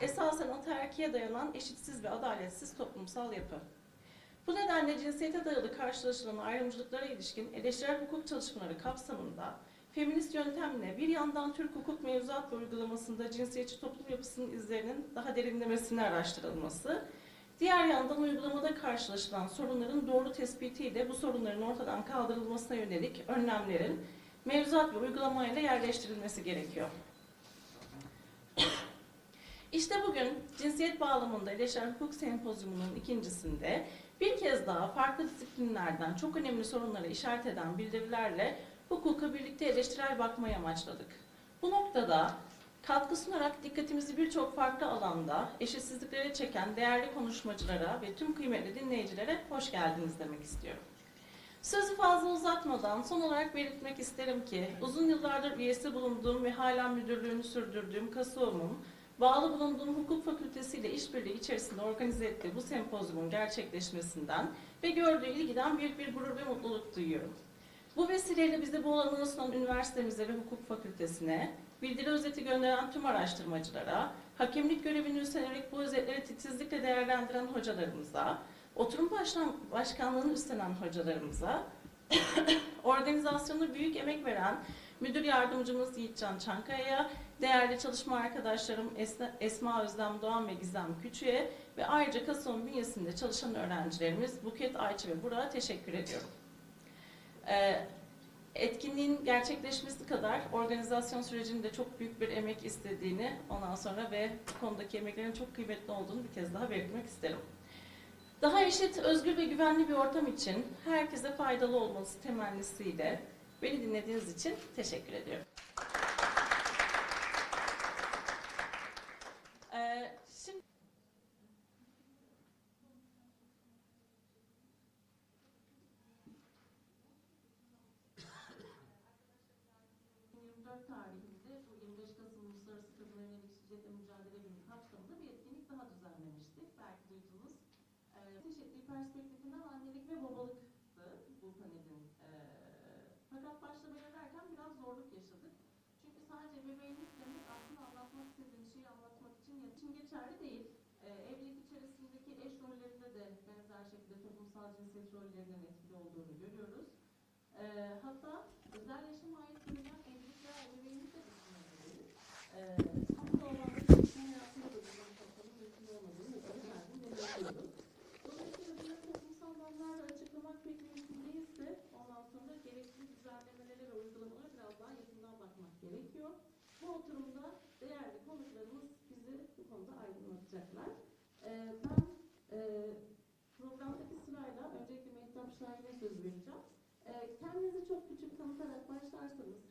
esasen ataerkiye dayanan eşitsiz ve adaletsiz toplumsal yapı. Bu nedenle cinsiyete dayalı karşılaşılan ayrımcılıklara ilişkin eleştirel hukuk çalışmaları kapsamında feminist yöntemle bir yandan Türk hukuk mevzuat uygulamasında cinsiyetçi toplum yapısının izlerinin daha derinlemesine araştırılması, diğer yandan uygulamada karşılaşılan sorunların doğru tespitiyle bu sorunların ortadan kaldırılmasına yönelik önlemlerin mevzuat ve uygulamayla yerleştirilmesi gerekiyor. İşte bugün cinsiyet bağlamında eleştirel hukuk sempozyumunun ikincisinde bir kez daha farklı disiplinlerden çok önemli sorunlara işaret eden bildirilerle hukuka birlikte eleştirel bakmayı amaçladık. Bu noktada katkı sunarak dikkatimizi birçok farklı alanda eşitsizliklere çeken değerli konuşmacılara ve tüm kıymetli dinleyicilere hoş geldiniz demek istiyorum. Sözü fazla uzatmadan son olarak belirtmek isterim ki uzun yıllardır üyesi bulunduğum ve hala müdürlüğünü sürdürdüğüm KASUOM'un bağlı bulunduğum hukuk fakültesiyle işbirliği içerisinde organize ettiği bu sempozyumun gerçekleşmesinden ve gördüğü ilgiden büyük bir gurur ve mutluluk duyuyorum. Bu vesileyle bize bu olanağı sunan üniversitemize ve hukuk fakültesine, bildiri özeti gönderen tüm araştırmacılara, hakemlik görevini üstlenerek bu özetleri titizlikle değerlendiren hocalarımıza, oturum başlan, başkanlığını üstlenen hocalarımıza, organizasyonu büyük emek veren müdür yardımcımız Yiğitcan Çankaya'ya, değerli çalışma arkadaşlarım Esna- Esma Özlem Doğan ve Gizem Küçü'ye ve ayrıca KASOM bünyesinde çalışan öğrencilerimiz Buket Ayçı ve Burak'a teşekkür ediyorum. Ee, etkinliğin gerçekleşmesi kadar organizasyon sürecinde çok büyük bir emek istediğini ondan sonra ve bu konudaki emeklerin çok kıymetli olduğunu bir kez daha belirtmek isterim. Daha eşit, özgür ve güvenli bir ortam için herkese faydalı olması temennisiyle beni dinlediğiniz için teşekkür ediyorum. Ee, şimdi 24 tarihinde bu 25 Kasım Uluslararası Kadınlara Yönelik Şiddetle Mücadele Günü kapsamında bir etkinlik daha düzenlemiştik. Belki duydunuz. Ee, perspektifinden annelik ve babalıktı Bebeğinlik demek aslında anlatmak istediğim şeyi anlatmak için için geçerli değil. Ee, evlilik içerisindeki eş rollerinde de benzer şekilde toplumsal cinsiyet rollerinin etkili olduğunu görüyoruz. Ee, hatta özel yaşam ait bulunan evlilik veya ebeveynlik de düşünebiliriz. Ee, kamusal alanda çalışma hayatında da bunların kapsamı mümkün olmadığını ve yapıyoruz. Dolayısıyla bunları toplumsal normlarla açıklamak pek mümkün değilse ondan sonra gerekli düzenlemelere ve uygulamalara biraz daha yakından bakmak gerekiyor. Bu oturumda değerli konuklarımız bizi bu konuda aydınlatacaklar. Ee, ben e, programdaki sırayla öncelikle Mehtap Şahin'e söz vereceğim. Ee, kendinizi çok küçük tanıtarak başlarsanız